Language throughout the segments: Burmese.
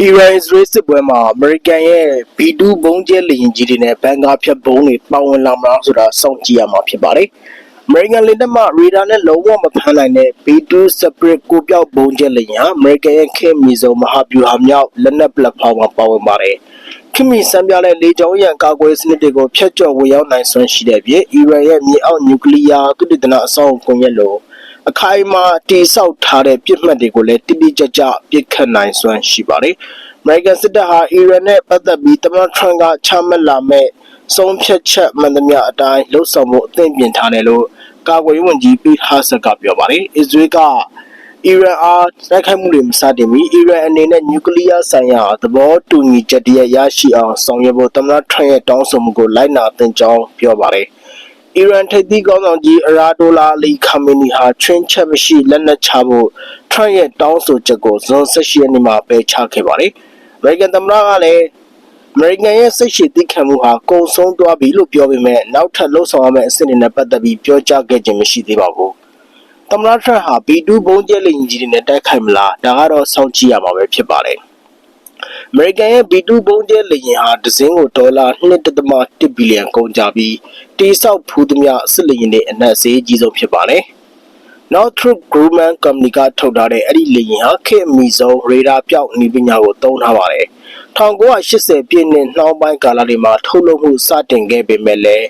အီရန်အစ္စရေးစစ်ပွဲမှာအမေရိကန်ရဲ့ B2 ဘုံကျဲလေယာဉ်ကြီးတွေနဲ့ဘန်ကာဖြတ်ဘုံတွေပါဝင်လာမလားဆိုတာစောင့်ကြည့်ရမှာဖြစ်ပါတယ်။အမေရိကန်လေတပ်မှရေဒါနဲ့လုံးဝမဖမ်းနိုင်တဲ့ B2 separate ကိုပြောက်ဘုံကျဲလေယာဉ်ဟာအမေရိကန်ရဲ့ခေတ်မီဆုံးမဟာဗျူဟာမြောက်လက်နက်ပလက်ဖောင်းမှာပါဝင်ပါတယ်။ခင်မီစံပြတဲ့လေကြောင်းရန်ကာကွယ်စနစ်တွေကိုဖျက်ကျော်ဝင်ရောက်နိုင်စွမ်းရှိတဲ့ပြင်အီရန်ရဲ့မြေအောက်နျူကလ িয়ার သုတေသနအဆောက်အုံကွန်ရက်လို အခိုင်အမာတိဆောက်ထားတဲ့ပြစ်မှတ်တွေကိုလည်းတိတိကျကျပြစ်ခတ်နိုင်စွမ်းရှိပါတယ်။ American စစ်တပ်ဟာအီရန်နဲ့ပတ်သက်ပြီးသမ္မတထရန့်ကချမှတ်လာမဲ့ဆုံးဖြတ်ချက်မှန်သမျှအတိုင်းလှုပ်ဆောင်မှုအသင့်ပြင်ထားတယ်လို့ကာကွယ်ရေးဝန်ကြီးပီဟာဆတ်ကပြောပါတယ်။အစ္စရေးကအီရန်အားတိုက်ခိုက်မှုတွေမစတင်မီအီရန်အနေနဲ့နျူကလ িয়ার ဆိုင်ရာသဘောတူညီချက်တည်းရရှိအောင်ဆောင်ရွက်ဖို့သမ္မတထရန့်ရဲ့တောင်းဆိုမှုကိုလိုက်နာသင့်ကြောင်းပြောပါတယ်။ အီရန်ထိပ်သီးကောင်းဆောင်ကြီးအရာဒိုလာလီခါမီနီဟာချွင်းချက်မရှိလက်နက်ချဖို့ထရန့်ရဲ့တောင်းဆိုချက်ကိုဇွန်18ရက်နေ့မှာပယ်ချခဲ့ပါတယ်။အမေရိကန်သမ္မတကလည်းအမေရိကန်ရဲ့စိတ်ရှည်သိခံမှုဟာကုံဆုံးသွားပြီလို့ပြောပေမဲ့နောက်ထပ်လှုပ်ဆောင်ရမယ့်အဆင့်တွေနဲ့ပတ်သက်ပြီးပြောကြားခဲ့ခြင်းမရှိသေးပါဘူး။သမ္မတထရန့်ဟာ B2 ဘုံကျဲလိန်ကြီးတွေနဲ့တိုက်ခိုက်မလားဒါကတော့စောင့်ကြည့်ရမှာပဲဖြစ်ပါတယ်။ အမေရိကန်ရဲ့ B2 ဘုံကျဲလေယာဉ်ဟာဒဇင်းကိုဒေါ်လာ1.1ဘီလီယံကုန်ကြပြီးတိစောက်ဖူးသမျှစစ်လေယာဉ်တွေအနက်ဈေးကြီးဆုံးဖြစ်ပါတယ်။ Northrop Grumman Company ကထုတ်ထားတဲ့အဲ့ဒီလေယာဉ်ဟာခေတ်အမီဆုံးရေဒါပြောက်နည်းပညာကိုသုံးထားပါတယ်။1980ပြည့်နှစ်နှောင်းပိုင်းကာလတွေမှာထုတ်လုပ်မှုစတင်ခဲ့ပေမဲ့လည်း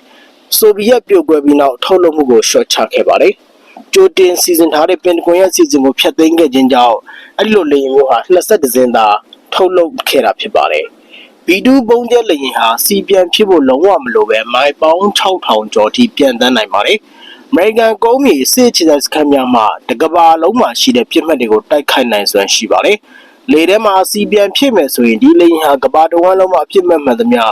ဆိုဗီယက်ပြိုကွဲပြီးနောက်ထုတ်လုပ်မှုကိုရှော့ချခဲ့ပါတယ်။ကြိုတင်စီစဉ်ထားတဲ့ပင်တကွန်ရဲ့စီစဉ်မှုဖျက်သိမ်းခဲ့ခြင်းကြောင့်အဲ့ဒီလိုလေယာဉ်မျိုးဟာ22စင်းသာ ထုတ်လုပ်ခဲ့တာဖြစ်ပါတယ်။ B2 ပုံကျဲလေယာဉ်ဟာစီပြန်ဖြစ်ဖို့လုံးဝမလိုပဲမိုင်ပေါင်း6000ကျော်ထိပြန်တန်းနိုင်ပါတယ်။ American ကုန်းမြေစစ်ချစခန်းများမှာတကဘာလုံးမှာရှိတဲ့ပြစ်မှတ်တွေကိုတိုက်ခိုက်နိုင်စွမ်းရှိပါတယ်။လေထဲမှာစီပြန်ဖြစ်မယ်ဆိုရင်ဒီလေယာဉ်ဟာကဘာတဝန်းလုံးမှာအပြစ်မဲ့မှန်သမျှ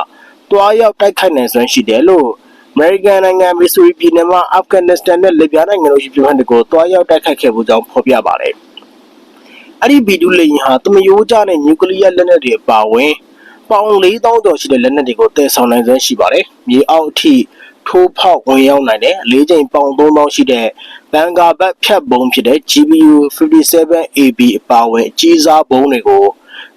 တွားရောက်တိုက်ခိုက်နိုင်စွမ်းရှိတယ်လို့ American နိုင်ငံမစ်ဆူရီပြည်နယ်မှာအာဖဂန်နစ္စတန်နဲ့လစ်ဗျားနိုင်ငံတို့ရှိပြမှတ်တွေကိုတွားရောက်တိုက်ခိုက်ခဲ့မှုကြောင့်ဖော်ပြပါတယ်။ အဲ့ဒီဘီဒူလေယာဉ်ဟာတမယိုးကြတဲ့နျူကလ িয়ার လက်နက်တွေပါဝင်ပေါင်4000ကျော်ရှိတဲ့လက်နက်တွေကိုတည်ဆောင်နိုင်စွမ်းရှိပါတယ်။မြေအောက်အထိထိုးဖောက်ဝင်ရောက်နိုင်တယ်လေးချိန်ပေါင်3000ရှိတဲ့ဘန်ကာဘတ်ဖြတ်ဘုံဖြစ်တဲ့ GBU 57AB အပါအဝင်အကြီးစားဘုံတွေကို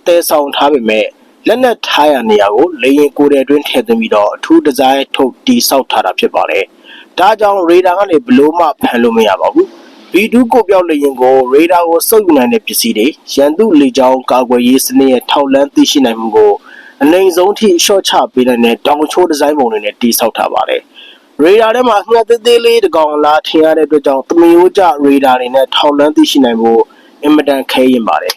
တည်ဆောင်ထားပေမဲ့လက်နက်ထားရနေရာကိုလေရင်ကိုယ်တဲ့အတွင်းထည့်သွင်းပြီးတော့အထူးဒီဇိုင်းထုတ်တိစောက်ထားတာဖြစ်ပါတယ်။ဒါကြောင့်ရေဒါကနေဘလို့မှဖန်လို့မရပါဘူး။ B2 ကိုပြောက်လေရင်ကိုရေဒါကိုစုပ်ယူနိုင်တဲ့ပစ္စည်းတွေရန်သူလေကြောင်းကာကွယ်ရေးစနစ်ရဲ့ထောက်လန်းသိရှိနိုင်မှုကိုအနိုင်ဆုံးထိရှော့ချပေးနိုင်တဲ့တောင်ချိုးဒီဇိုင်းပုံတွေနဲ့တိစောက်ထားပါတယ်။ရေဒါထဲမှာငှက်သေးသေးလေးတကောင်လာထင်ရတဲ့အတွက်ကြောင့်သမီးရိုးကျရေဒါတွေနဲ့ထောက်လန်းသိရှိနိုင်ဖို့အင်မတန်ခဲရင်ပါတယ်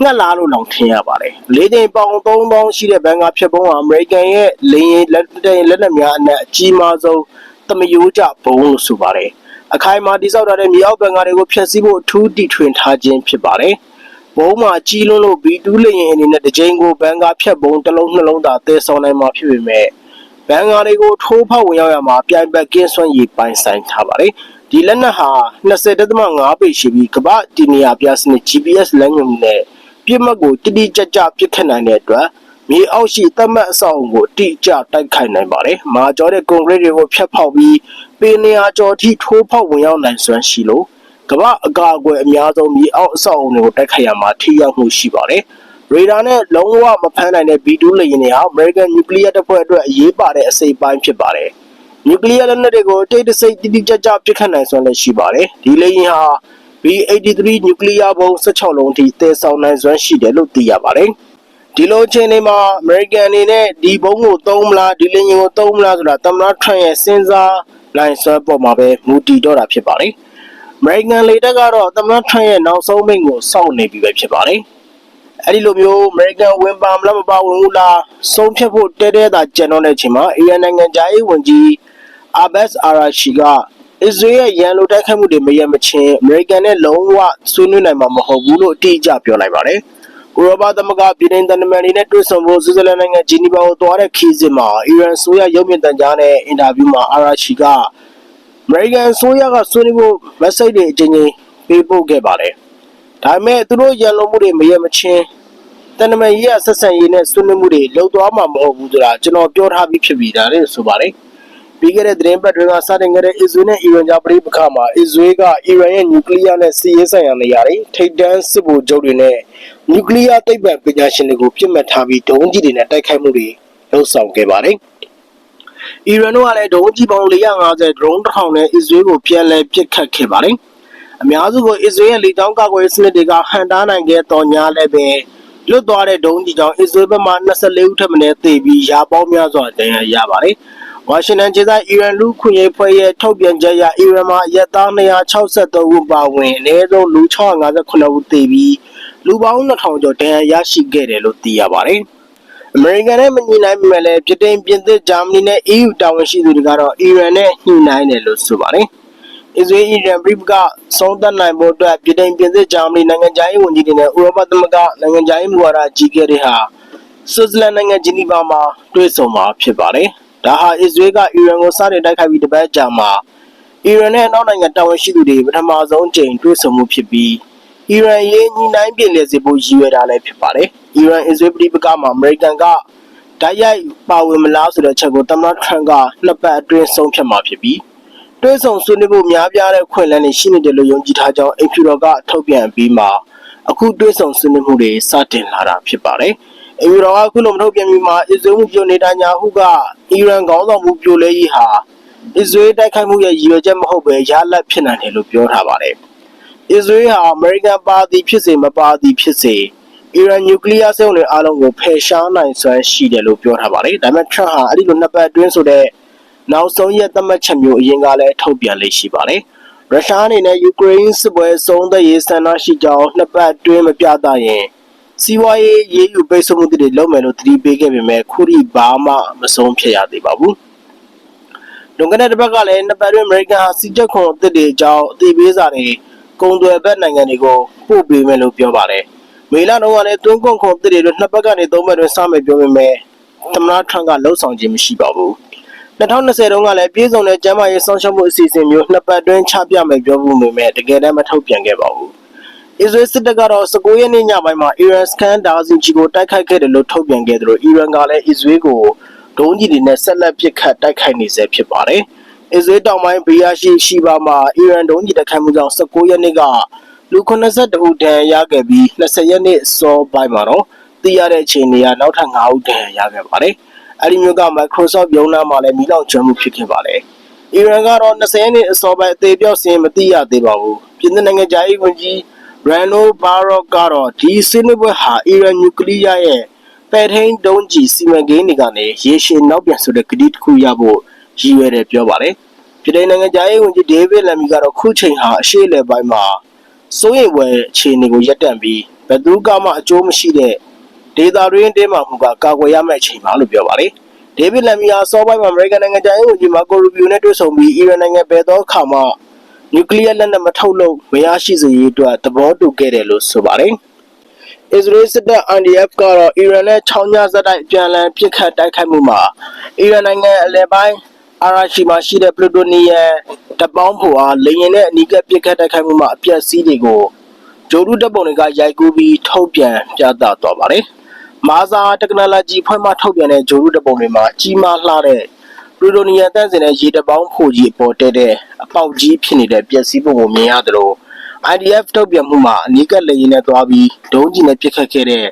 ငှက်လားလို့လောင်ထင်ရပါတယ်လေးချိန်ပေါင်3000ရှိတဲ့ဘန်ကာဖြတ်ပုံးဟာအမေရိကန်ရဲ့လေရင်လက်တဲ့လက်နက်များအနက်အကြီးမားဆုံးသမီးရိုးကျဘုံလို့ဆိုပါတယ် အခိုင်အမာတိစောက်ထားတဲ့မြေအောက်ဘန်ကာတွေကိုဖျက်ဆီးဖို့အထူးတီထွင်ထားခြင်းဖြစ်ပါတယ်ဘုံမှာကြီးလွန်းလို့ B2 လေရင်အနေနဲ့တစ်ချိန်ကိုဘန်ကာဖြတ်ဘုံတစ်လုံးနှလုံးသာတည်ဆောင်နိုင်မှာဖြစ်ပေမဲ့ဘန်ကာတွေကိုထိုးဖောက်ဝင်ရောက်ရမှာပြိုင်ဘက်ကင်းစွမ်းရည်ပိုင်ဆိုင်ထားပါတယ်။ဒီလက်နက်ဟာ20.5ပေရှိပြီးကမ္ဘာတီနီယာပြစနစ် GPS လမ်းညွှန်မှုနဲ့ပြစ်မှတ်ကိုတိတိကျကျပြစ်ခတ်နိုင်တဲ့အတွက် မြေအောက်ရှိသတ်မှတ်အဆောက်အုံကိုတိကျတိုက်ခိုက်နိုင်ပါတယ်။မာကျော်တဲ့ကွန်ကရစ်တွေကိုဖျက်ဖောက်ပြီးပေနေရာကျော်ထိထိုးဖောက်ဝင်ရောက်နိုင်စွမ်းရှိလို့ကမ္ဘာအကာအကွယ်အများဆုံးမြေအောက်အဆောက်အုံတွေကိုတိုက်ခိုက်ရမှာထိရောက်မှုရှိပါတယ်။ရေဒါနဲ့လုံးဝမဖမ်းနိုင်တဲ့ B2 လေယာဉ်တွေဟာ American Nuclear တပ်ဖွဲ့အတွက်အရေးပါတဲ့အစိပ်ပိုင်းဖြစ်ပါတယ်။ Nuclear လက်နက်တွေကိုတိတ်တဆိတ်တိတိကျကျပစ်ခတ်နိုင်စွမ်းလည်းရှိပါတယ်။ဒီလေယာဉ်ဟာ B83 Nuclear ဘုံ16လုံးထိတည်ဆောင်နိုင်စွမ်းရှိတယ်လို့သိရပါတယ်။ ဒီလိုအချိန်တွေမှာ American အနေနဲ့ဒီဘုံကိုသုံးမလားဒီလေယာဉ်ကိုသုံးမလားဆိုတာသမ္မတထရန့်ရဲ့စဉ်းစားနိုင်စွမ်းပေါ်မှာပဲမူတည်တော့တာဖြစ်ပါတယ်။ American လေတပ်ကတော့သမ္မတထရန့်ရဲ့နောက်ဆုံးမိန့်ကိုစောင့်နေပြီပဲဖြစ်ပါတယ်။အဲ့ဒီလိုမျိုး American ဝင်ပါမလားမပါဝင်ဘူးလားဆုံးဖြတ်ဖို့တဲတဲတာကြံတော့တဲ့အချိန်မှာအီရန်နိုင်ငံသားရေးဝန်ကြီး Abbas Arashi ကအစ္စရေးရဲ့ရန်လိုတိုက်ခိုက်မှုတွေမရမချင်းအမေရိကန်နဲ့လုံးဝဆွေးနွေးနိုင်မှာမဟုတ်ဘူးလို့အတိအကျပြောလိုက်ပါတယ်။ ဥရောပသမဂ္ဂပြည်ထောင်စုနိုင်ငံတွေနဲ့တွေ့ဆုံဖို့ဆွစ်ဇာလန်နိုင်ငံဂျီနီဗာကိုသွားတဲ့ခီးစဉ်မှာအီရန်ဆိုရရုပ်မြင်သံကြားနဲ့အင်တာဗျူးမှာအာရာရှီကအမေရိကန်ဆိုရကဆွေးနွေးဖို့ message တွေအချင်းချင်းပေးပို့ခဲ့ပါတယ်ဒါပေမဲ့သူတို့ရန်လိုမှုတွေမရမချင်းတန်တမာရေးရဆက်ဆံရေးနဲ့ဆွေးနွေးမှုတွေလှုပ်သွားမှာမဟုတ်ဘူးဆိုတာကျွန်တော်ပြောထားပြီးဖြစ်ပြီးဒါလေးဆိုပါတယ် ပြီးခဲ့တဲ့သတင်းပတ်တွေကစတင်ခဲ့တဲ့အစ္စရေးနဲ့အီရန်ကြားပဋိပက္ခမှာအစ္စရေးကအီရန်ရဲ့နျူကလ িয়ার နဲ့စစ်ရေးဆိုင်ရာနေရာတွေထိပ်တန်းစစ်ဗိုလ်ချုပ်တွေနဲ့နျူကလ িয়ার သိပ္ပံပညာရှင်တွေကိုပြစ်မှတ်ထားပြီးဒုံးကြီးတွေနဲ့တိုက်ခိုက်မှုတွေလုပ်ဆောင်ခဲ့ပါတယ်။အီရန်တို့ကလည်းဒုံးကြီးပေါင်း450 drone တစ်ထောင်နဲ့အစ္စရေးကိုပြန်လည်ပစ်ခတ်ခဲ့ပါတယ်။အများစုကိုအစ္စရေးရဲ့လေကြောင်းကာကွယ်ရေးစနစ်တွေကဟန်တားနိုင်ခဲ့တော်ညာလည်းပဲလွတ်သွားတဲ့ဒုံးကြီးကြောင့်အစ္စရေးဘက်မှ24ဦးထပ်မံသေပြီးရာပေါင်းများစွာဒဏ်ရာရပါတယ်။ ဝါရှင်တန်ခြေဆိုင်အီရန်လူခွင့်ရေးဖွဲ့ရဲ့ထုတ်ပြန်ချက်အရအီရန်မှာရက်သား263ဦးပါဝင်အနည်းဆုံးလူ658ဦးသေပြီးလူပေါင်း2000ကျော်ဒဏ်ရာရရှိခဲ့တယ်လို့သိရပါတယ်။အမေရိကန်နဲ့မညီနိုင်ပေမဲ့လည်းဗြိတိန်ပြင်သစ်ဂျာမနီနဲ့ EU တာဝန်ရှိသူတွေကတော့အီရန်နဲ့ညှိနှိုင်းတယ်လို့ဆိုပါတယ်။အစ္စရေးအီရန်ပြည်ပကဆုံးသက်နိုင်ဖို့အတွက်ဗြိတိန်ပြင်သစ်ဂျာမနီနိုင်ငံခြားရေးဝန်ကြီးတွေနဲ့ဥရောပသမဂ္ဂနိုင်ငံခြားရေးမူဝါဒကြီးကဲတွေဟာဆွစ်ဇာလန်နိုင်ငံဂျီနီဗာမှာတွေ့ဆုံမှာဖြစ်ပါတယ်။ ဒါဟာအစ္စရေးကအီရန်ကိုစတင်တိုက်ခိုက်ပြီးတပတ်ကြာမှာအီရန်နဲ့နောက်နိုင်ငံတာဝန်ရှိသူတွေပထမဆုံးကြိမ်တွေ့ဆုံမှုဖြစ်ပြီးအီရန်ရေးညှိနှိုင်းပြင်လည်စေဖို့ရည်ရွယ်တာလည်းဖြစ်ပါတယ်။အီရန်အစ္စရေးပြည်ပကမှာအမေရိကန်ကဓာတ်ရိုက်ပါဝင်မလားဆိုတဲ့ချက်ကိုသမ္မတထရန့်ကနှစ်ပတ်အတွင်းဆုံးဖြတ်မှာဖြစ်ပြီးတွဲဆောင်ဆွေးနွေးဖို့များပြားတဲ့ခွင့်လန်းတွေရှိနေတယ်လို့ယုံကြည်ထားကြောင်းအင်ဖြူတော်ကထုတ်ပြန်ပြီးမှအခုတွဲဆောင်ဆွေးနွေးမှုတွေစတင်လာတာဖြစ်ပါတယ်။ အင်ဖြူတော်ကအခုလိုမထုတ်ပြန်ပြီးမှအစ္စရေးမှုပြောနေတာညာဟုကအီရန်ခေါင်းဆောင်မှုပြိုလဲရေးဟာအစ္စရေးတိုက်ခိုက်မှုရဲ့ရည်ရွယ်ချက်မဟုတ်ပဲရလတ်ဖြစ်နိုင်တယ်လို့ပြောထားပါတယ်။အစ္စရေးဟာအမေရိကန်ပါတီဖြစ်စေမပါတီဖြစ်စေအီရန်နျူကလ িয়ার စုံတွေအားလုံးကိုဖယ်ရှားနိုင်စွမ်းရှိတယ်လို့ပြောထားပါတယ်။ဒါပေမဲ့ထရန့်ဟာအဲ့ဒီလိုနှစ်ပတ်အတွင်းဆိုတဲ့နောက်ဆုံးရက်သတ်မှတ်ချက်မျိုးအရင်ကလည်းထုတ်ပြန်လေးရှိပါတယ်။ရုရှားအနေနဲ့ယူကရိန်းစစ်ပွဲဆုံးသက်ရေးဆန္ဒရှိကြောင်းနှစ်ပတ်အတွင်းမပြသရင် စီးပွားရေးရေးယူပိတ်ဆို့မှုတွေလုပ်မယ်လို့သတိပေးခဲ့ပေမဲ့ခုထိဘာမှမဆုံးဖြတ်ရသေးပါဘူး။လွန်ခဲ့တဲ့တစ်ပတ်ကလည်းနှစ်ပတ်အတွင်းအမေရိကန်ဟာစီချက်ခွန်အသစ်တွေအကြောင်းအသိပေးစာတွေကုန်သွယ်ဘက်နိုင်ငံတွေကိုပို့ပေးမယ်လို့ပြောပါတယ်။မေလတုန်းကလည်းတွန်းကွန်ခွန်အသစ်တွေလို့နှစ်ပတ်ကနေသုံးပတ်တွင်စမယ်ပြောပေမဲ့သမ္မတထရန့်ကလှုံ့ဆော်ခြင်းမရှိပါဘူး။2020တုန်းကလည်းပြည်စုံတဲ့ကျန်းမာရေးဆောင်ရှောက်မှုအစီအစဉ်မျိုးနှစ်ပတ်တွင်းချပြမယ်ပြောမှုပေမဲ့တကယ်တမ်းမထုတ်ပြန်ခဲ့ပါဘူး။ အစ္စရေးစစ်တပ်ကတော့19ရက်နေ့ညပိုင်းမှာအီရန်စကန်ဒါဇင်ချီကိုတိုက်ခိုက်ခဲ့တယ်လို့ထုတ်ပြန်ခဲ့တယ်လို့အီရန်ကလည်းအစ္စရေးကိုဒုံးကြီးတွေနဲ့ဆက်လက်ပစ်ခတ်တိုက်ခိုက်နေဆဲဖြစ်ပါတယ်။အစ္စရေးတောင်ပိုင်းဘီယာရှိရှိပါမှာအီရန်ဒုံးကြီးတိုက်ခိုက်မှုကြောင့်19ရက်နေ့ကလူ82ဦးဒဏ်ရာရခဲ့ပြီး20ရက်နေ့စောပိုင်းမှာတော့သိရတဲ့အခြေအနေကနောက်ထပ်9ဦးဒဏ်ရာရခဲ့ပါတယ်။အဲ့ဒီမျိုးက Microsoft ရုံးနာမှာလည်းမိလောက်ကျွမ်းမှုဖြစ်ခဲ့ပါတယ်။အီရန်ကတော့20ရက်နေ့အစောပိုင်းအသေးပြောက်စင်းမသိရသေးပါဘူး။ပြည်내နိုင်ငံသားရေးဝန်ကြီး ရန်နိုဘာရော့ကတော့ဒီဆွေးနွေးပွဲဟာအီရန်နျူကလ িয়ার ရဲ့ပဲ့ထိန်ဒုံးကြီးစီမံကိန်းတွေကနေရေရှည်နောက်ပြန်ဆိုတဲ့ကတိတစ်ခုရဖို့ရည်ရွယ်တယ်ပြောပါတယ်။ပြည်내နိုင်ငံသားရေးဝန်ကြီးဒေးဗစ်လမ်မီကတော့ခုချိန်ဟာအရှိလေပိုင်းမှာစိုးရိမ်ဝယ်အခြေအနေကိုရပ်တန့်ပြီးဘယ်သူကမှအကျိုးမရှိတဲ့ဒေတာရင်းတင်းမှာမှုကကာကွယ်ရမယ့်အချိန်ပါလို့ပြောပါတယ်။ဒေးဗစ်လမ်မီယာစောပိုင်းမှာအမေရိကန်နိုင်ငံသားရေးဝန်ကြီးမာကိုရူဘီယိုနဲ့တွေ့ဆုံပြီးအီရန်နိုင်ငံဘယ်သောအခါမှ နျူကလ িয়ার လက်နက်မထုတ်လို့မရရှိစေရေးအတွက်သဘောတူခဲ့တယ်လို့ဆိုပါတယ်။အစ္စရေးစစ်တပ် IDF ကတော့အီရန်နဲ့ချောင်းညဇက်တိုက်ပြန်လည်ပစ်ခတ်တိုက်ခိုက်မှုမှာအီရန်နိုင်ငံအလယ်ပိုင်းအာရာရှိမှာရှိတဲ့ပလူတိုနီယမ်တပေါင်းဖို့အားလေရင်နဲ့အနီးကပ်ပစ်ခတ်တိုက်ခိုက်မှုမှာအပျက်စီးတွေကိုဂျိုဒူတပ်ပုံတွေကရိုက်ကူးပြီးထုတ်ပြန်ပြသသွားပါတယ်။မာဇာတက္ကနိုလိုဂျီဖွဲ့မှထုတ်ပြန်တဲ့ဂျိုရုတပုံတွေမှာကြီးမားလှတဲ့ ပလူတိုနီယမ်တန့်စင်တဲ့ရေတပေါင်းဖို့ကြီးပေါ်တက်တဲ့အပေါက်ကြီးဖြစ်နေတဲ့ပျက်စီးပုံကိုမြင်ရသလို IDF ထုတ်ပြန်မှုမှာအနီးကပ်လေရင်နဲ့သွားပြီးဒုံးကြီးနဲ့ပစ်ခတ်ခဲ့တဲ့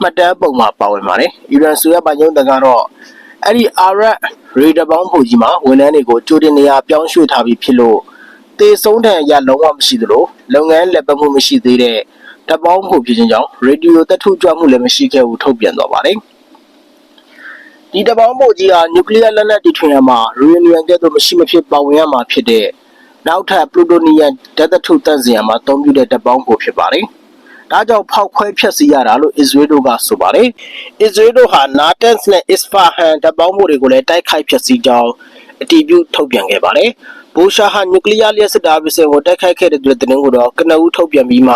မှတ်တမ်းပုံမှာပါဝင်ပါတယ်။အီရန်ဆိုရပိုင်ရုံးတကတော့အဲ့ဒီအာရတ်ရေတပေါင်းဖို့ကြီးမှာဝန်ထမ်းတွေကိုကြိုတင်နေရာပြောင်းရွှေ့ထားပြီးဖြစ်လို့တေဆုံးထံရလုံးဝမရှိသလိုလုပ်ငန်းလက်ပတ်မှုမရှိသေးတဲ့တပ်ပေါင်းမှုဖြစ်ခြင်းကြောင့်ရေဒီယိုသက်ထုကြွမှုလည်းမရှိခဲ့ဘူးထုတ်ပြန်သွားပါတယ်။ ဒီတပ်ပေါင်းမှုကြီးဟာနျူကလ িয়ার လက်နက်တီထွင်ရမှာယူရေနီယံကဲ့သို့မရှိမဖြစ်ပါဝင်ရမှာဖြစ်တဲ့နောက်ထပ်ပလူတိုနီယမ်ဓာတ်သတ္ထုတန့်စင်ရမှာအသုံးပြုတဲ့တပ်ပေါင်းမှုဖြစ်ပါတယ်။ဒါကြောင့်ဖောက်ခွဲဖျက်ဆီးရတာလို့အစ္စရေးတို့ကဆိုပါတယ်။အစ္စရေးတို့ဟာနာတန်စ်နဲ့အစ္စဖာဟန်တပ်ပေါင်းမှုတွေကိုလည်းတိုက်ခိုက်ဖျက်ဆီးကြောင်းအတည်ပြုထုတ်ပြန်ခဲ့ပါတယ်။ဘူရှာဟာနျူကလ িয়ার လျှက်စစ်တာပစ္စည်းကိုတိုက်ခိုက်ခဲ့တဲ့တဲ့ကိုတော့ကနဦးထုတ်ပြန်ပြီးမှ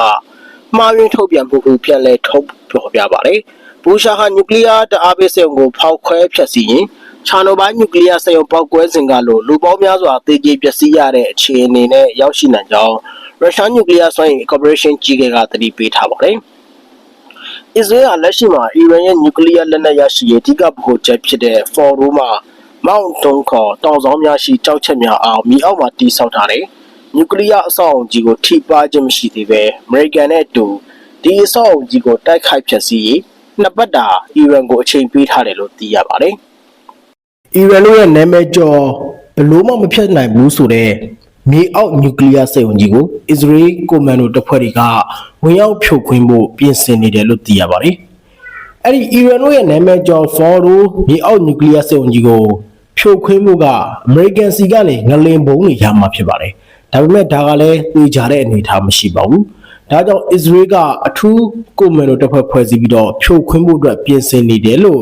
မှားယွင်းထုတ်ပြန်မှုကိုပြန်လည်ထုတ်ပြောပြပါတယ်။ ဘူရှာဟာနျူကလ িয়ার တအားပေးစံကိုဖောက်ခွဲဖျက်ဆီးရင်ချာနိုဘိုင်းနျူကလ িয়ার စံရုံပောက်ကွဲစဉ်ကလိုလူပေါင်းများစွာသေကြေပျက်စီးရတဲ့အခြေအနေနဲ့ရောက်ရှိနိုင်ကြောင်းရုရှားနျူကလ িয়ার စွမ်းအင်ကော်ပိုရေးရှင်းကြီးကကတတိပေးထားပါတယ်။အစ္စရေးဟာလက်ရှိမှာအီရန်ရဲ့နျူကလ িয়ার လက်နက်ရရှိရေးအဓိကဗဟိုချက်ဖြစ်တဲ့ဖော်ရိုးမှာ မောင်တုံးခေါ်တောင်ဆောင်များရှိကြောက်ချက်များအောင်မြေအောက်မှာတီးဆောက်ထားတဲ့နျူကလ িয়ার အဆောက်အုံကြီးကိုထိပါခြင်းမရှိသေးပဲအမေရိကန်နဲ့အတူဒီအဆောက်အုံကြီးကိုတိုက်ခိုက်ဖျက်ဆီးရေး နှစ်ပတ်တာအီရန်ကိုအချိန်ပေးထားတယ်လို့သိရပါတယ်။အီရန်တို့ရဲ့နာမည်ကျော်ဘလို့မှမဖြတ်နိုင်ဘူးဆိုတဲ့မြေအောက်နျူကလ িয়ার စက်အုံကြီးကိုအစ္စရေးကွန်မန်ဒိုတပ်ဖွဲ့တွေကဝင်ရောက်ဖြိုခွင်းဖို့ပြင်ဆင်နေတယ်လို့သိရပါတယ်။အဲ့ဒီအီရန်တို့ရဲ့နာမည်ကျော်ဖော်ဒိုမြေအောက်နျူကလ িয়ার စက်အုံကြီးကိုဖြိုခွင်းမှုကအမေရိကန်စီကနေငလင်ဘုံတွေရမှာဖြစ်ပါတယ်။ဒါပေမဲ့ဒါကလည်းသိကြတဲ့အနေအထားမရှိပါဘူး။ ဒါကြောင့်အစ္စရေးကအထူးကွန်မန်ဒိုတပ်ဖွဲ့ဖွဲ့စည်းပြီးတော့ဖြိုခွင်းမှုအတွက်ပြင်ဆင်နေတယ်လို့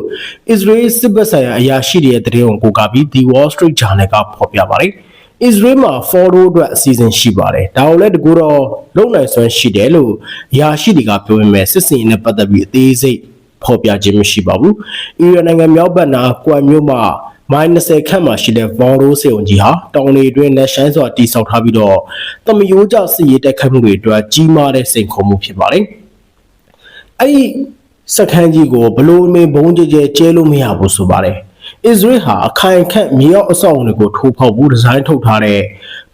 အစ္စရေးစစ်ဘက်ဆိုင်ရာအရာရှိတွေရဲ့သတင်းကိုကိုးကားပြီး The Wall Street Journal ကဖော်ပြပါတယ်။ Israel မှာ follow အတွက်အစီအစဉ်ရှိပါတယ်။ဒါကိုလည်းတကူတော့လုံနိုင်စွမ်းရှိတယ်လို့အရာရှိတွေကပြောပေမဲ့စစ်စင်ရေးနဲ့ပတ်သက်ပြီးအသေးစိတ်ဖော်ပြခြင်းမရှိပါဘူး။အီရန်နိုင်ငံမြောက်ဘက်နာကွမ်မြို့မှာ မိုင်း20ခန့်မှာရှိတဲ့ဗော်ရိုးစေုံကြီးဟာတောင်လေအတွင်းလက်ရှိုင်းစွာတိစောက်ထားပြီးတော့တမယိုးကျစစ်ရေးတိုက်ခိုက်မှုတွေအတွက်ကြီးမားတဲ့စိန်ခေါ်မှုဖြစ်ပါတယ်။အဲ့ဒီစခန်းကြီးကိုဘလို့မင်းဘုံကြဲကြဲကျဲလို့မရဘူးဆိုပါတယ်။ Israel ဟာအခိုင်အခန့်မြေအောက်အဆောက်အုံတွေကိုထိုးဖောက်ဖို့ဒီဇိုင်းထုတ်ထားတဲ့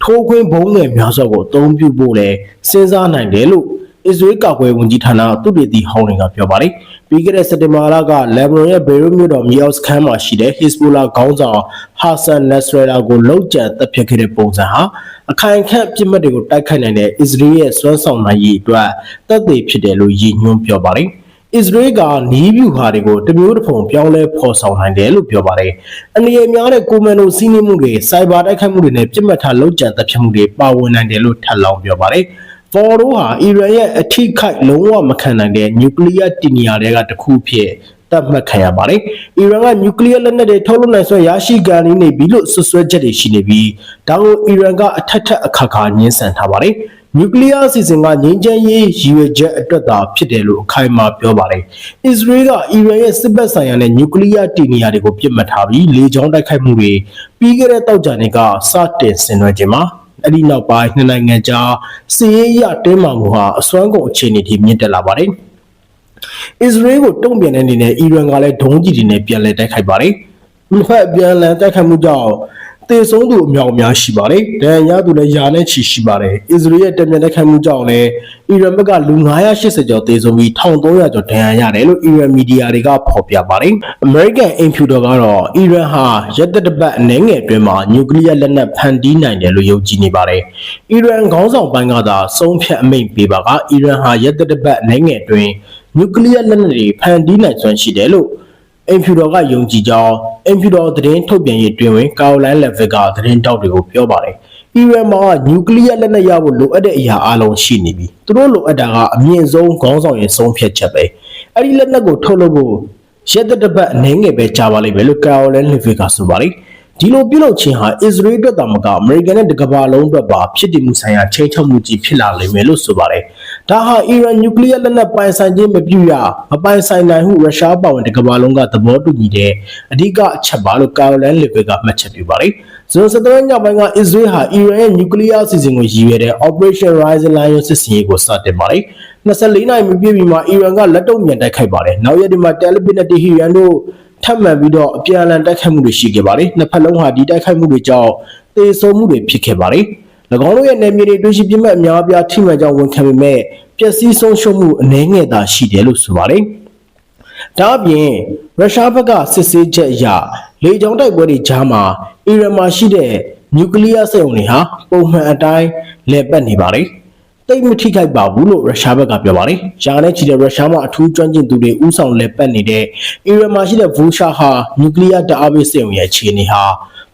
ထိုးခွင်းဘုံငယ်များစွာကိုအသုံးပြုဖို့လဲစဉ်းစားနိုင်တယ်လို့အစ္စရေးကာကွယ်ဝန်ကြီးဌာနသူတေသီဟောင်းတွေကပြောပါတယ်။ ပြီးခဲ့တဲ့စက်တင်ဘာလကလက်ဘနွန်ရဲ့ဘေရွတ်မြို့တော်မြေအောက်စခန်းမှာရှိတဲ့ Hezbollah ခေါင်းဆောင်ဟာဆန်နက်စရလာကိုလောက်ကျန်တပ်ဖြတ်ခဲ့တဲ့ပုံစံဟာအခိုင်အခန့်ပြစ်မှတ်တွေကိုတိုက်ခိုက်နိုင်တဲ့အစ္စရေးရဲ့စွမ်းဆောင်နိုင်ရည်အတွက်တပ်သေးဖြစ်တယ်လို့ရည်ညွှန်းပြောပါတယ်။အစ္စရေးကနီးဗျူဟာတွေကိုတမျိုးတစ်ဖုံပြောင်းလဲဖော်ဆောင်နိုင်တယ်လို့ပြောပါတယ်။အနေအများတဲ့ကိုမန်ဒိုစီးနှင်းမှုတွေစိုက်ဘာတိုက်ခိုက်မှုတွေနဲ့ပြစ်မှတ်ထားလုံခြံတပ်ဖြတ်မှုတွေပါဝင်နိုင်တယ်လို့ထပ်လောင်းပြောပါတယ်။ ဖော်ရိုဟာအီရန်ရဲ့အထိခိုက်လုံးဝမခံနိုင်တဲ့နျူကလ িয়ার တင်နီယာတွေကတစ်ခုဖြစ်တတ်မှတ်ခံရပါတယ်။အီရန်ကနျူကလ িয়ার လက်နက်တွေထုတ်လုပ်နိုင်စွမ်းရရှိကန်နေပြီလို့ဆွဆွဲချက်တွေရှိနေပြီးဒါကိုအီရန်ကအထက်ထက်အခါခါညှင်းဆန်ထားပါတယ်။နျူကလ িয়ার အစီအစဉ်ကငြိမ်းချမ်းရေးရည်ရွယ်ချက်အတွက်သာဖြစ်တယ်လို့အခိုင်အမာပြောပါတယ်။အစ္စရေးကအီရန်ရဲ့စစ်ဘက်ဆိုင်ရာနဲ့နျူကလ িয়ার တင်နီယာတွေကိုပြစ်မှတ်ထားပြီးလေကြောင်းတိုက်ခိုက်မှုတွေပြီးခဲ့တဲ့တောက်ကြနေကစတင်ဆင်နွှဲခြင်းမှာ အဲ့ဒီနောက်ပိုင်းနှစ်နိုင်ငံကြားစစ်ရေးအရတင်းမာမှုဟာအစွမ်းကုန်အခြေအနေထိမြင့်တက်လာပါတယ်။အစ္စရေးကိုတုံ့ပြန်တဲ့အနေနဲ့အီရန်ကလည်းဒုံးကျည်တွေနဲ့ပြန်လည်တိုက်ခိုက်ပါတယ်။နှစ်ဖက်ပြန်လည်တိုက်ခိုက်မှုကြောင့် တေဆုံးသူအများအများရှိပါတယ်။ဒဏ်ရာရသူလည်းယာနဲ့ချီရှိပါတယ်။အစ္စရေးရဲ့တပြန်တိုက်ခိုက်မှုကြောင့်လည်းအီရန်ဘက်ကလူ980ကျော်တေဆုံးပြီး1300ကျော်ဒဏ်ရာရတယ်လို့အီရန်မီဒီယာတွေကဖော်ပြပါတယ်။ American Imperial ကတော့အီရန်ဟာရက်သက်တပတ်အနည်းငယ်အတွင်းမှာနျူကလ িয়ার လက်နက်ဖန်တီးနိုင်တယ်လို့ယုံကြည်နေပါတယ်။အီရန်ခေါင်းဆောင်ပိုင်းကသာဆုံးဖြတ်အမိန့်ပေးပါကအီရန်ဟာရက်သက်တပတ်အနည်းငယ်အတွင်းနျူကလ িয়ার လက်နက်တွေဖန်တီးနိုင်စွမ်းရှိတယ်လို့ အင်ဖြူတော်ကယုံကြည်ကြောင်းအင်ဖြူတော်သတင်းထုတ်ပြန်ရေးတွင်ဝင်ကာရိုလိုင်းလက်ဗစ်ကသတင်းတောက်တွေကိုပြောပါတယ်။အီရန်မှာနျူကလ িয়ার လက်နက်ရဖို့လိုအပ်တဲ့အရာအလုံးရှိနေပြီ။သူတို့လိုအပ်တာကအမြင့်ဆုံးခေါင်းဆောင်ရဲ့ဆုံးဖြတ်ချက်ပဲ။အဲ့ဒီလက်နက်ကိုထုတ်လုပ်ဖို့ရက်သက်တစ်ပတ်အနေငယ်ပဲကြာပါလိမ့်မယ်လို့ကာရိုလိုင်းလက်ဗစ်ကဆိုပါတယ်။ဒီလိုပြုလုပ်ခြင်းဟာအစ္စရေးအတွက်သာမကအမေရိကန်နဲ့တကမ္ဘာလုံးအတွက်ပါဖြစ်တည်မှုဆိုင်ရာချိန်ချောက်မှုကြီးဖြစ်လာလိမ့်မယ်လို့ဆိုပါတယ်။ ဒါဟာအီရန်နျူကလ িয়ার လက်နက်ပိုင်ဆိုင်ခြင်းမပြုရမပိုင်ဆိုင်နိုင်ဟုရုရှားပါဝင်တကမ္ဘာလုံးကသဘောတူညီတဲ့အဓိကအချက်ပါလို့ကာရိုလိုင်းလီဗစ်ကမှတ်ချက်ပြုပါတယ်။ဇွန်17ညပိုင်းကအစ္စရေးဟာအီရန်ရဲ့နျူကလ িয়ার အစီအစဉ်ကိုရည်ရွယ်တဲ့ Operation Rising Lion စစ်စင်ရေးကိုစတင်ပါတယ်။24နိုင်မပြည့်မီမှာအီရန်ကလက်တုံ့ပြန်တိုက်ခိုက်ပါတယ်။နောက်ရက်ဒီမှာတယ်လီဗစ်နဲ့တီဟီရန်တို့ထပ်မံပြီးတော့အပြန်အလှန်တိုက်ခိုက်မှုတွေရှိခဲ့ပါတယ်။နှစ်ဖက်လုံးဟာဒီတိုက်ခိုက်မှုတွေကြောင့်သေဆုံးမှုတွေဖြစ်ခဲ့ပါတယ်။၎ င်းတို့ရဲ့နယ်မြေတွေတွေ့ရှိပြစ်မှတ်အများအပြားထိမှန်ကြောင်းဝန်ခံပေမဲ့ပျက်စီးဆုံးရှုံးမှုအနည်းငယ်သာရှိတယ်လို့ဆိုပါတယ်။ဒါအပြင်ရုရှားဘက်ကစစ်ဆေးချက်အရလေကြောင်းတိုက်ပွဲတွေကြားမှာအီရန်မှာရှိတဲ့နျူကလ িয়ার စက်ရုံတွေဟာပုံမှန်အတိုင်းလည်ပတ်နေပါတယ်။တိတ်မထိခိုက်ပါဘူးလို့ရုရှားဘက်ကပြောပါတယ်။ဂျာနဲ့ချီတဲ့ရုရှားမှာအထူးကျွမ်းကျင်သူတွေဥဆောင်လည်ပတ်နေတဲ့အီရန်မှာရှိတဲ့ဘူရှာဟာနျူကလ িয়ার တအားပေးစက်ရုံရဲ့အခြေအနေဟာ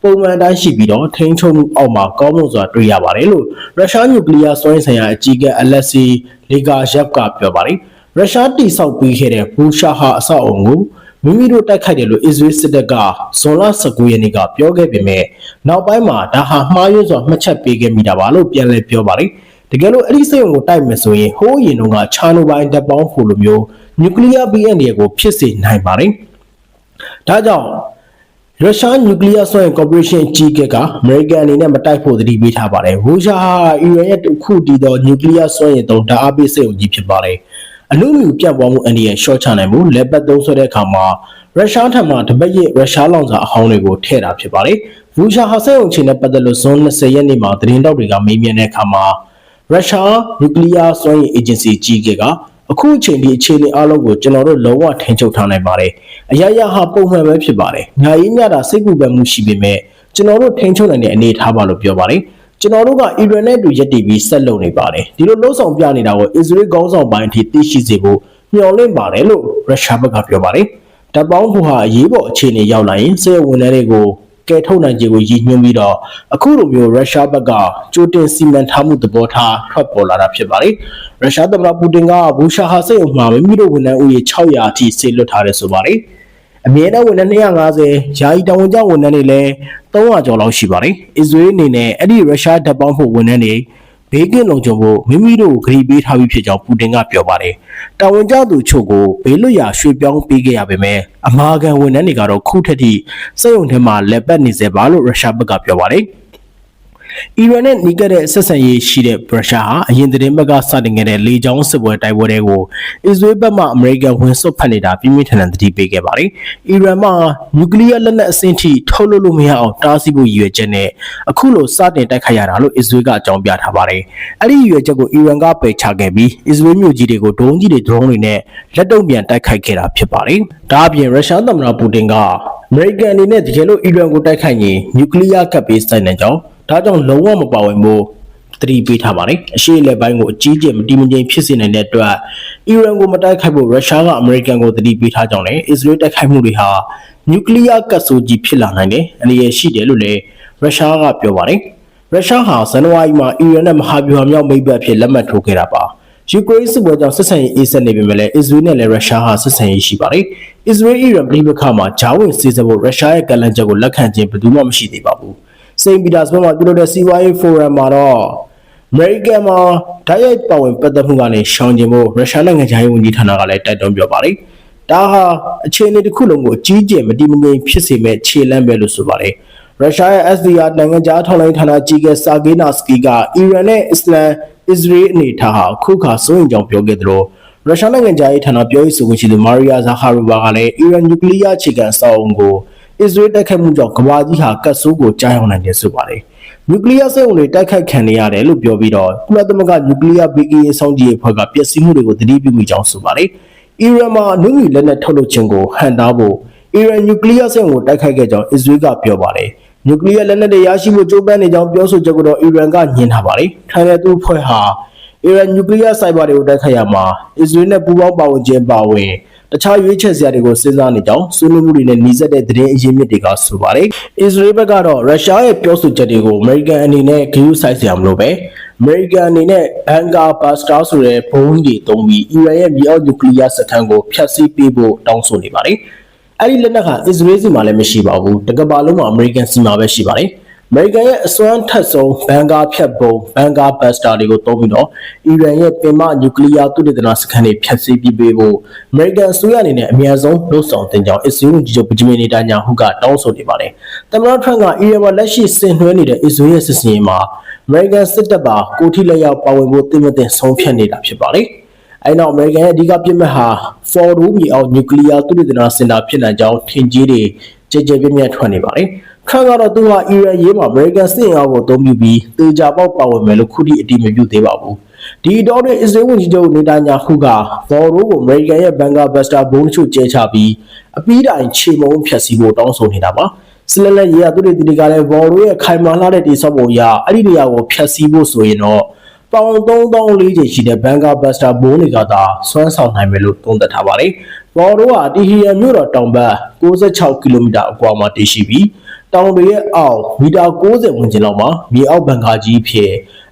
ပုံမှန်တိုင်းရှိပြီးတော့ထိန်းချုပ်မှုအောက်မှာကောင်းမွန်စွာတွေ့ရပါတယ်လို့ရုရှားနျူကလ িয়ার စွမ်းဆိုင်ရာအကြီးအကဲအလက်စီလီဂါယက်ကပြောပါတယ်ရုရှားတိစောက်ပြီးခဲ့တဲ့ဘူရှာဟာအဆောက်အုံကိုမိမိတို့တိုက်ခိုက်တယ်လို့အစ္စရေးစစ်တပ်ကဇွန်လ19ရက်နေ့ကပြောခဲ့ပေမဲ့နောက်ပိုင်းမှာဒါဟာမှားယွင်းစွာမှတ်ချက်ပေးခဲ့မိတာပါလို့ပြန်လည်ပြောပါတယ်တကယ်လို့အဲ့ဒီစိတ်ုံကိုတိုက်မယ်ဆိုရင်ဟိုးရင်တော့ချာနိုဘိုင်းတပ်ပေါင်းဖို့လိုမျိုးနျူကလ িয়ার BN တွေကိုဖြစ်စေနိုင်ပါတယ်ဒါကြောင့် ရုရှားနျူကလ িয়ার စွမ်းအင်ကော်ပိုရေးရှင်းကြီးကကအမေရိကန်အနေနဲ့မတိုက်ဖို့သတိပေးထားပါတယ်။ရုရှားဟာအီရန်ရဲ့တစ်ခုတည်သောနျူကလ িয়ার စွမ်းအင်သုံးဓာတ်အားပေးစက်ရုံကြီးဖြစ်ပါတယ်။ အလူမျိုးပြတ်ပွားမှုအန္တရာယ်ရှော့ချနိုင်မှုလက်ပတ်သုံးဆွဲတဲ့အခါမှာရုရှားထံမှတပတ်ရဲ့ရုရှားလောင်စာအဟောင်းတွေကိုထည့်တာဖြစ်ပါတယ်။ဘူရှာဟာဆက်ုံချင်းနဲ့ပတ်သက်လို့ဇွန်20ရက်နေ့မှာသတင်းတောက်တွေကမေးမြန်းတဲ့အခါမှာရုရှားနျူကလ িয়ার စွမ်းရည်အေဂျင်စီကြီးက အခုအချိန်ဒီအခြေအနေအလုံးကိုကျွန်တော်တို့လုံးဝထိန်းချုပ်ထားနိုင်ပါတယ်။အရာရာဟာပုံမှန်ပဲဖြစ်ပါတယ်။ညာရေးညတာစိတ်ကူပန်မှုရှိပေမဲ့ကျွန်တော်တို့ထိန်းချုပ်နိုင်တဲ့အနေအထားပါလို့ပြောပါတယ်။ကျွန်တော်တို့ကအီရန်နဲ့တူရက်တည်ပြီးဆက်လုပ်နေပါတယ်။ဒီလိုလှုပ်ဆောင်ပြနေတာကိုအစ္စရေးခေါင်းဆောင်ပိုင်းအထိသိရှိစေဖို့မျှော်လင့်ပါတယ်လို့ရုရှားဘက်ကပြောပါတယ်။တပ်ပေါင်းဖို့ဟာအရေးပေါ်အခြေအနေရောက်လာရင်စစ်ဝန်ထမ်းတွေကို ကဲထုတ်နိုင်ခြေကိုရည်ညွှန်းပြီးတော့အခုလိုမျိုးရုရှားဘက်ကကြိုတင်စီမံထားမှုသဘောထားထွက်ပေါ်လာတာဖြစ်ပါတယ်။ရုရှားသမ္မတပူတင်ကဘူရှာဟာစိတ်အုံမှာမိမိတို့ဝန်ထမ်းဦးရေ600အထိဆေလွတ်ထားတယ်ဆိုပါတယ်။အမြဲတမ်းဝန်ထမ်း250ယာယီတာဝန်ကျဝန်ထမ်းတွေလည်း300ကျော်လောက်ရှိပါတယ်။အစ္စရေးအနေနဲ့အဲ့ဒီရုရှားတပ်ပေါင်းဖို့ဝန်ထမ်းတွေ ဘေးကင်းလုံခြုံဖို့မိမိတို့ကိုဂရီပေးထားပြီးဖြစ်ကြောင်းပူတင်ကပြောပါတယ်။တာဝန်ကျသူချုပ်ကိုဘေးလွတ်ရာရွှေ့ပြောင်းပေးခဲ့ရပေမဲ့အမာခံဝန်ထမ်းတွေကတော့ခုထက်ထိစက်ရုံထဲမှာလက်ပတ်နေစေပါလို့ရုရှားဘက်ကပြောပါတယ်။ အီရန်နဲ့နီးကပ်တဲ့ဆက်ဆံရေးရှိတဲ့ရုရှားဟာအရင်သတင်းဘက်ကစတင်ခဲ့တဲ့လေကြောင်းစစ်ပွဲတိုက်ပွဲတွေကိုအစ္စရေးဘက်မှအမေရိကန်ဝင်စွတ်ဖက်နေတာပြင်းပြင်းထန်ထန်သတိပေးခဲ့ပါတယ်။အီရန်မှနျူကလ িয়ার လက်နက်အဆင့်ထိထုတ်လုပ်လို့မရအောင်တားဆီးဖို့ရည်ရွယ်ချက်နဲ့အခုလိုစတင်တိုက်ခိုက်ရတာလို့အစ္စရေးကအကြောင်းပြထားပါတယ်။အဲ့ဒီရည်ရွယ်ချက်ကိုအီရန်ကပယ်ချခဲ့ပြီးအစ္စရေးမြို့ကြီးတွေကိုဒုံးကြီးတွေဒရုန်းတွေနဲ့လက်တုံ့ပြန်တိုက်ခိုက်ခဲ့တာဖြစ်ပါတယ်။ဒါအပြင်ရုရှားသမ္မတပူတင်ကအမေရိကန်အနေနဲ့တကယ်လို့အီရန်ကိုတိုက်ခိုက်ရင်နျူကလ িয়ার ကပ်ပေးဆိုင်နိုင်ကြောင်း ဒါကြောင့်လုံးဝမပါဝင်ဖို့သတိပေးထားပါတယ်အရှိလက်ပိုင်းကိုအကြီးကျယ်မတိမငြိမ်ဖြစ်စေနိုင်တဲ့အတွက်အီရန်ကိုမတိုက်ခိုက်ဖို့ရုရှားကအမေရိကန်ကိုသတိပေးထားကြောင်းနဲ့အစ္စရေးတိုက်ခိုက်မှုတွေဟာနျူကလ িয়ার ကတ်ဆိုကြီးဖြစ်လာနိုင်တယ်အနေရရှိတယ်လို့လည်းရုရှားကပြောပါတယ်ရုရှားဟာဇန်နဝါရီမှာအီရန်နဲ့မဟာဗျူဟာမြောက်မိတ်ဘက်ဖြစ်လက်မှတ်ထိုးခဲ့တာပါယူကရိန်းစစ်ပွဲကြောင့်ဆက်ဆံရေးအေးဆက်နေပေမဲ့လည်းအစ္စရေးနဲ့လည်းရုရှားဟာဆက်ဆံရေးရှိပါတယ်။အစ္စရေးအီရန်ပြည်ပခါမှာဂျာဝင်စီစဖို့ရုရှားရဲ့ကလန်ချက်ကိုလက်ခံခြင်းဘယ်သူမှမရှိသေးပါဘူး။ စိန့်ပီတာစဘတ်မှာပြုလုပ်တဲ့စီးပွားရေးဖိုရမ်မှာတော့အမေရိကန်မှာဓာတ်ရိုက်ပါဝင်ပတ်သက်မှုကနေရှောင်ကျဉ်ဖို့ရုရှားနိုင်ငံခြားရေးဝန်ကြီးဌာနကလည်းတိုက်တွန်းပြောပါတယ်။ဒါဟာအခြေအနေတစ်ခုလုံးကိုအကြီးကျယ်မတည်မငြိမ်ဖြစ်စေမဲ့ခြေလှမ်းပဲလို့ဆိုပါတယ်။ရုရှားရဲ့ SDR နိုင်ငံခြားထောက်လှမ်းရေးဌာနကြီးကစာဂေနာစကီကအီရန်နဲ့အစ္စလမ်အစ္စရေးအနေထားဟာခုခါစိုးရင်ကြောင်ပြောခဲ့သလိုရုရှားနိုင်ငံခြားရေးဌာနပြောရေးဆိုခွင့်ရှိသူမာရီယာဇာဟာရူဘာကလည်းအီရန်နျူကလ িয়ার အခြေခံအဆောက်အုံကို အစ္စရေးတိုက်ခိုက်မှုကြောင့်ကမ္ဘာကြီးဟာကတ်ဆိုးကိုကြားရောက်နိုင်တယ်ဆိုပါတယ်။နျူကလ িয়ার စက်အုံတွေတိုက်ခိုက်ခံနေရတယ်လို့ပြောပြီးတော့ကုလသမဂ္ဂနျူကလ িয়ার ဘေးကင်းရေးဆောင်ကြည့်အဖွဲ့ကပျက်စီးမှုတွေကိုသတိပြုမိကြောင်းဆိုပါတယ်။အီရန်မှာနျူကလ িয়ারလက်နက်ထုတ်လုပ်ခြင်းကိုဟန်တားဖို့အီရန်နျူကလ িয়ার စက်အုံကိုတိုက်ခိုက်ခဲ့ကြောင်းအစ္စရေးကပြောပါတယ်။နျူကလ িয়ারလက်နက်တွေရရှိဖို့ကြိုးပမ်းနေကြောင်းပြောဆိုချက်ကိုတော့အီရန်ကညှင်းထားပါတယ်။ထိုင်ရသူအဖွဲ့ဟာအီရန်နျူကလ িয়ার စိုက်ဘာတွေကိုတိုက်ခိုက်ရမှာအစ္စရေးနဲ့ပူးပေါင်းပါဝင်ခြင်းပါဝင် တခြားရွေးချယ်စရာတွေကိုစဉ်းစားနေကြောင်းဆွေးနွေးမှုတွေနဲ့နှီးစပ်တဲ့သတင်းအရင်းမြစ်တွေကဆိုပါတယ်။အစ္စရေးဘက်ကတော့ရုရှားရဲ့ပြောဆိုချက်တွေကိုအမေရိကန်အနေနဲ့ဂရုစိုက်စရာမလိုပဲအမေရိကန်အနေနဲ့ဘန်ကာဘတ်စတာဆိုတဲ့ဘုံကြီးတွေတုံးပြီးအီရန်ရဲ့မြေအောက်နျူကလ িয়ার စခန်းကိုဖျက်ဆီးပေးဖို့တောင်းဆိုနေပါတယ်။အဲ့ဒီလက်နက်ကအစ္စရေးစီမှာလည်းမရှိပါဘူး။တကဘာလုံးမှာအမေရိကန်စီမှာပဲရှိပါတယ်။အ မေရိကန်ရဲ့အစွမ်းထက်ဆုံးဘန်ကာဖြတ်ပုံဘန်ကာဘတ်စတာတွေကိုသုံးပြီးတော့အီရန်ရဲ့ပင်မနျူကလ িয়ার သုတေသနစခန်းတွေဖျက်ဆီးပြီးပေးဖို့အမေရိကန်အစိုးရအနေနဲ့အများဆုံးလှုံ့ဆော်တင်ကြောင်းအစ္စရေးဝန်ကြီးချုပ်ဗဂျမင်နီတာညာဟုကတောင်းဆိုနေပါတယ်။သမ္မတထရန့်ကအီရန်မှာလက်ရှိဆင်နွှဲနေတဲ့အစ္စရေးရဲ့စစ်စင်ရေးမှာအမေရိကန်စစ်တပ်ပါကိုထိလက်ရောက်ပါဝင်ဖို့တင်မတင်ဆုံးဖြတ်နေတာဖြစ်ပါတယ်။အဲနောက်အမေရိကန်ရဲ့အဓိကပြစ်မှတ်ဟာဖော်ဒူမီအောက်နျူကလ িয়ার သုတေသနစင်တာဖြစ်နိုင်ကြောင်းထင်ကြီးတွေကြည်ကြဲပြင်းပြင်းထွက်နေပါတယ်။ ခန့်ကတော့သူဟာအီရန်ရေးမှာအမေရိကန်စစ်အင်အားကိုအသုံးပြုပြီးတေချာပေါက်ပါဝင်မယ်လို့ခုထိအတိမပြုသေးပါဘူး။ဒီတော့တဲ့အစ္စရေးဝန်ကြီးချုပ်နေတညာဟုကဘော်ရိုကိုအမေရိကန်ရဲ့ဘန်ကာဘတ်စတာဘုံချို့ကျဲချပြီးအပီးတိုင်ခြေမုံဖြတ်စီဖို့တောင်းဆိုနေတာပါ။စလလက်ရေးရသူတွေဒီကလည်းဘော်ရိုရဲ့ခိုင်မာလာတဲ့တိဆောက်ပုံရအဲ့ဒီနေရာကိုဖြတ်စီဖို့ဆိုရင်တော့ပေါင်3000လေးချီရှိတဲ့ဘန်ကာဘတ်စတာဘုံတွေကသာစွမ်းဆောင်နိုင်မယ်လို့သုံးသပ်ထားပါတယ်။ဘော်ရိုကတီဟီယန်မြို့တော်တောင်ဘက်66ကီလိုမီတာအကွာမှာတည်ရှိပြီး တောင်တွေရဲ့အောက်မီတာ60ဝန်းကျင်လောက်မှာမြေအောက်ဘန်ကာကြီးဖြစ်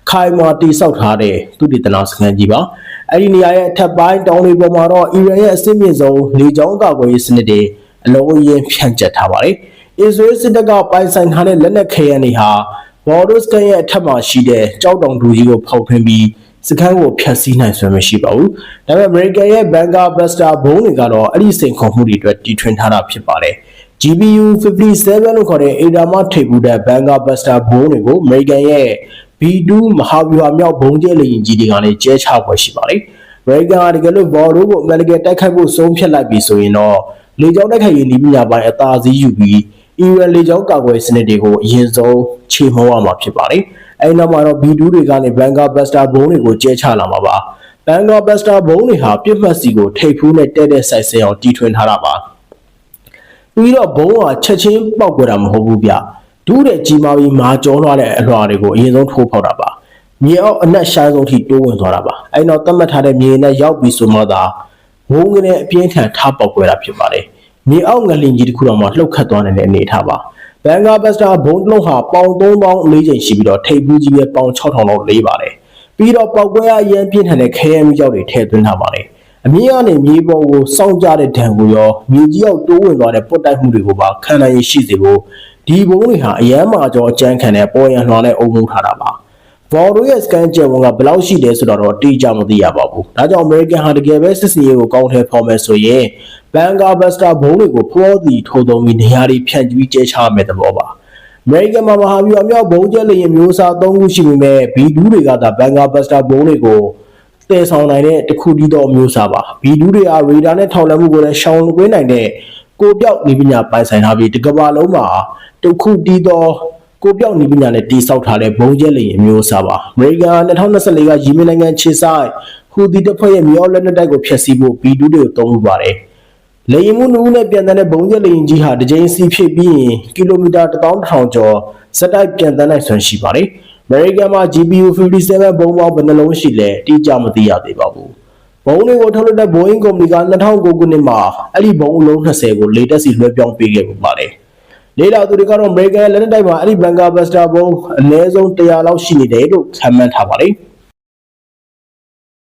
ခိုင်မာတိဆောက်ထားတဲ့သုတေသနစခန်းကြီးပါအဲ့ဒီနေရာရဲ့အထက်ပိုင်းတောင်တွေပေါ်မှာတော့အီရန်ရဲ့အစစ်မြင့်ဆုံးလေကြောင်းကာကွယ်ရေးစနစ်တွေအလုံးအရင်ဖြန့်ကျက်ထားပါတယ်အစ္စရေးစစ်တပ်ကပိုင်ဆိုင်ထားတဲ့လက်နက်ခဲယမ်းတွေဟာဘော်ဒိုစကန်ရဲ့အထက်မှာရှိတဲ့ကြောက်တောင်တူကြီးကိုဖောက်ထွင်းပြီးစခန်းကိုဖျက်ဆီးနိုင်စွမ်းမရှိပါဘူး။ဒါပေမဲ့ American ရဲ့ Vanguard Buster ဘုံတွေကတော့အဲ့ဒီစိန်ခေါ်မှုတွေအတွက်တီထွင်ထားတာဖြစ်ပါတယ်။ GPU 57လို့ခေါ်တဲ့ ADA မှထိပ်ပူတဲ့ Vanguard Buster ဘုံတွေကို American ရဲ့ B2 မဟာဗျူဟာမြောက်ဘုံကျဲလေယာဉ်ကြီးတွေကလည်းကျဲချပွဲရှိပါတယ်။အမေရိကန်ကတကယ်လို့ဘော်ရိုကိုအမေရိကန်တိုက်ခိုက်ဖို့ဆုံးဖြတ်လိုက်ပြီဆိုရင်တော့လေကြောင်းတိုက်ခိုက်ရေးနည်းပညာပိုင်းအသာစီးယူပြီးအီရန်လေကြောင်းကာကွယ်စနစ်တွေကိုအရင်ဆုံးချေမှုန်းရမှာဖြစ်ပါတယ်။အဲဒီနောက်မှာတော့ B2 တွေကနေဘန်ကာဘတ်စတာဘုံတွေကိုကျဲချလာမှာပါ။ဘန်ကာဘတ်စတာဘုံတွေဟာပြစ်မှတ်စီကိုထိပ်ဖူးနဲ့တဲ့တဲ့ဆိုင်ဆင်အောင်တီထွင်ထားတာပါ။ ပြီးတော့ဘုံကချက်ချင်းပောက်ကွယ်တာမဟုတ်ဘူးဗျ။ဒူးတဲ့ကြီးမားပြီးမာကြောသွားတဲ့အလွှာတွေကိုအရင်ဆုံးထိုးဖောက်တာပါ။မြေအောက်အနက်ရှိုင်းဆုံးထိတိုးဝင်သွားတာပါ။အဲဒီနောက်သတ်မှတ်ထားတဲ့မြေနဲ့ရောက်ပြီးဆိုမှသာဘုံကနေအပြင်းထန်ထားပောက်ကွယ်တာဖြစ်ပါတယ်။မြေအောက်ငလင်ကြီးတစ်ခုတော့မှလှုပ်ခတ်သွားနေတဲ့အနေအထားပါ။ဘန်ကာဘတ်စတာဘုံတစ်လုံးဟာပေါင်3000လေးချိန်ရှိပြီးတော့ထိပ်ပူးကြီးပဲပေါင်6000လောက်လေးပါတယ်။ပြီးတော့ပောက်ကွဲအရင်ပြင်းထန်တဲ့ခဲယမ်းကြောက်တွေထည့်သွင်းထားပါတယ်။ အမြင့်ကနေမြေပေါ်ကိုစောင့်ကြတဲ့ဒဏ်ကိုရောမြေကြီးအောက်တိုးဝင်သွားတဲ့ပုတ်တိုက်မှုတွေကိုပါခံနိုင်ရရှိစေဖို့ဒီဘုံတွေဟာအယမ်းမာကျော်အကျန်းခံတဲ့ပေါ်ရန်လွှာနဲ့အုံမှုထားတာပါ။ဘော်ရိုရဲ့စကန်ကျယ်ဝန်ကဘယ်လောက်ရှိတယ်ဆိုတော့တော့တိကျမသိရပါဘူး။ဒါကြောင့် American ဟာတကယ်ပဲစစ်စီရေးကိုကောင်းထဲဖော်မယ်ဆိုရင်ဘန်ကာဘတ်စတာဘုံတွေကိုဖောသည်ထိုးသုံးပြီးနေရာတွေဖြန့်ကျူးကျဲချမယ်သဘောပါ။ American မှာမဟာဗျူဟာမြောက်ဘုံကျဲလေရင်မျိုးစား၃ခုရှိပေမဲ့ B2 တွေကသာဘန်ကာဘတ်စတာဘုံတွေကို တည်ဆောင်နိုင်တဲ့တစ်ခုတည်းသောမျိုးစားပါ။ B2 တွေဟာရေဒါနဲ့ထောက်လှမ်းမှုကိုလည်းရှောင်ကွင်းနိုင်တဲ့ကိုပြောက်နေပညာပိုင်ဆိုင်ထားပြီးတစ်ကမ္ဘာလုံးမှာတစ်ခုတည်းသောကိုပြောက်နေပညာနဲ့တိစောက်ထားတဲ့ဘုံကျဲလေအမျိုးအစားပါအမေရိကန်2024ကယီမင်နိုင်ငံခြေဆိုင်ဟူဒီတပ်ဖွဲ့ရဲ့မြောက်လက်နက်တိုက်ကိုဖျက်ဆီးဖို့ B2 တွေကိုတုံးမှုပါတယ်လေရင်မှုနူးနဲ့ပြန်တန်းတဲ့ဘုံကျဲလေရင်ကြီးဟာတစ်ကြိမ်စီဖြစ်ပြီးရင်ကီလိုမီတာ1000ကျော်စက်တိုက်ပြန်တန်းနိုင်စွမ်းရှိပါတယ်အမေရိကန်မှာ GPU 57ဘုံပေါင်းဘယ်နှလုံးရှိလဲတိကျမသိရသေးပါဘူးဘုံတွေကိုထုတ်လုပ်တဲ့ Boeing ကုမ္ပဏီက2009ခုနှစ်မှာအဲ့ဒီဘုံအလုံး20ကိုလေတက်စီလွှဲပြောင်းပေးခဲ့ပူပါတယ်လေးလာသူတွေကတော့ American လက်နက်တိုက်မှာအဲ့ဒီ Bunker Buster ဘုံအနည်းဆုံး100လောက်ရှိနေတယ်လို့ခန့်မှန်းထားပါတယ်။